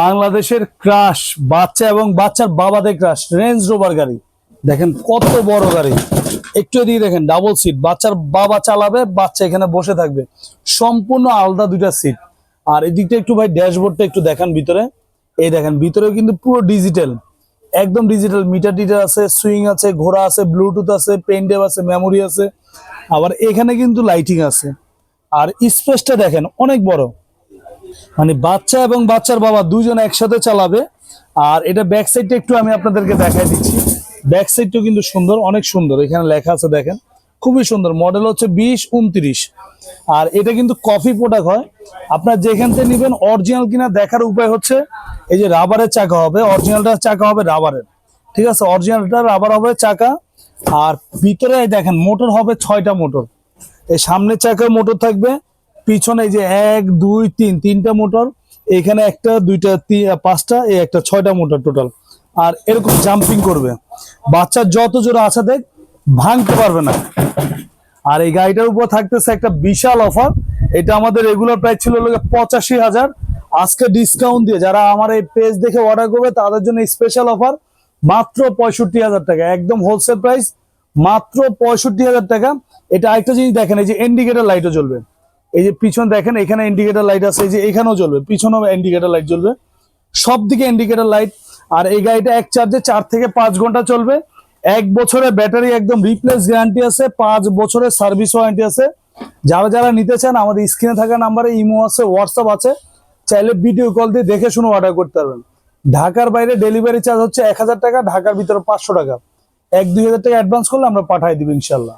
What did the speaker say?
বাংলাদেশের ক্রাশ বাচ্চা এবং বাচ্চার বাবাদের ক্রাশ রেঞ্জ রোভার গাড়ি। দেখেন কত বড় গাড়ি। একটু এদিকে দেখেন ডাবল সিট বাচ্চার বাবা চালাবে, বাচ্চা এখানে বসে থাকবে। সম্পূর্ণ আলাদা দুইটা সিট আর এদিকটা একটু ভাই ড্যাশবোর্ডটা একটু দেখান ভিতরে। এই দেখেন ভিতরে কিন্তু পুরো ডিজিটাল একদম ডিজিটাল মিটার টিটার আছে সুইং আছে, ঘোড়া আছে ব্লুটুথ আছে পেনডেভ আছে মেমোরি আছে। আবার এখানে কিন্তু লাইটিং আছে। আর স্পেসটা দেখেন, অনেক বড়। মানে বাচ্চা এবং বাচ্চার বাবা দুজন একসাথে চালাবে। আর এটা ব্যাক সাইডটা একটু আমি আপনাদেরকে দেখাই দিচ্ছি। ব্যাক সাইডটাও কিন্তু সুন্দর, অনেক সুন্দর। এখানে লেখা আছে দেখেন, খুবই সুন্দর। মডেল হচ্ছে বিশ, উনত্রিশ। আর এটা কিন্তু কফি প্রোডাক্ট হয়। আপনার যেখান থেকে নেবেন অরিজিনাল কিনা দেখার উপায় হচ্ছে, এই যে রাবারের চাকা হবে। অরিজিনালটা চাকা হবে রাবারের ঠিক আছে? অরিজিনালটা রাবার হবে চাকা। আর ভিতরে দেখেন মোটর হবে ছয়টা মোটর এই সামনের চাকায় মোটর থাকবে পিছনে যে এক, দুই, তিন, তিনটা মোটর, এখানে একটা, দুইটা পাঁচটা, এই একটা, ছয়টা মোটর টোটাল আর এরকম জাম্পিং করবে। বাচ্চার যত জোরে আছে দেখ, ভাঙতে পারবে না। আর এই গাড়িটার উপর থাকতেছে একটা বিশাল অফার এটা আমাদের রেগুলার প্রাইস ছিল পঁচাশি হাজার। আজকে ডিসকাউন্ট দিয়ে যারা আমার এই পেজ দেখে অর্ডার করবে, তাদের জন্য স্পেশাল অফার মাত্র পঁয়ষট্টি হাজার টাকা। একদম হোলসেল প্রাইস মাত্র পঁয়ষট্টি হাজার টাকা। এটা আরেকটা জিনিস দেখেন, এই যে ইন্ডিকেটার লাইটও জ্বলবে। এই যে পিছন দেখেন, এখানে ইন্ডিকেটর লাইট আছে, এই যে এখানেও জ্বলবে, পিছনেও ইন্ডিকেটর লাইট জ্বলবে। সব দিকে ইন্ডিকেটর লাইট আর এই গাড়িটা এক চার্জে চার থেকে পাঁচ ঘণ্টা চলবে। এক বছরের ব্যাটারি একদম রিপ্লেস গ্যারান্টি আছে, পাঁচ বছরের সার্ভিস ওয়ারেন্টি আছে। যারা যারা নিতে চান, আমাদের স্ক্রিনে থাকা নাম্বারে ইমো আছে হোয়াটসঅ্যাপ আছে, চাইলে ভিডিও কল দিয়ে দেখে শুনে অর্ডার করতে পারবেন। ঢাকার বাইরে ডেলিভারি চার্জ হচ্ছে এক হাজার টাকা, ঢাকার ভিতরে পাঁচশো টাকা। এক দুই হাজার টাকা অ্যাডভান্স করলে আমরা পাঠাই দিব, ইনশাল্লাহ।